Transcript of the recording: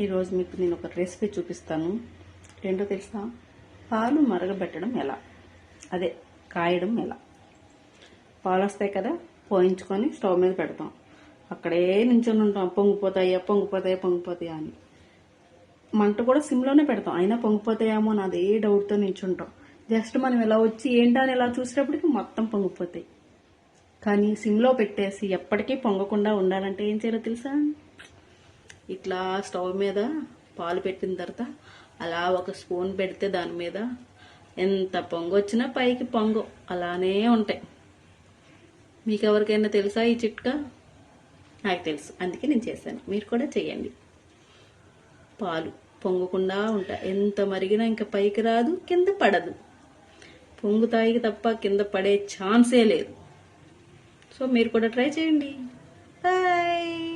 ఈరోజు మీకు నేను ఒక రెసిపీ చూపిస్తాను. ఏంటో తెలుసా? పాలు మరగబెట్టడం ఎలా? అదే కాయడం ఎలా? పాలు వస్తాయి కదా పోయించుకొని స్టవ్ మీద పెడతాం. అక్కడే నించొని ఉంటాం. పొంగిపోతాయా పొంగిపోతాయా పొంగిపోతాయా అని. మంట కూడా సిమ్లోనే పెడతాం. అయినా పొంగిపోతాయేమో అని అదే డౌట్తో నించుంటాం. జస్ట్ మనం ఇలా వచ్చి ఏంటని ఇలా చూసేటప్పటికి మొత్తం పొంగిపోతాయి. కానీ సిమ్లో పెట్టేసి ఎప్పటికీ పొంగకుండా ఉండాలంటే ఏం చేయాలో తెలుసా? ఇట్లా స్టవ్ మీద పాలు పెట్టిన తర్వాత అలా ఒక స్పూన్ పెడితే దాని మీద ఎంత పొంగు వచ్చినా పైకి పొంగు అలానే ఉంటాయి. మీకు ఎవరికైనా తెలుసా ఈ చిట్కా? నాకు తెలుసు. అందుకే నేను చేశాను. మీరు కూడా చేయండి. పాలు పొంగకుండా ఉంటాయి. ఎంత మరిగినా ఇంకా పైకి రాదు కింద పడదు. పొంగుతాయి తప్ప కింద పడే ఛాన్సే లేదు. సో మీరు కూడా ట్రై చేయండి. బాయ్!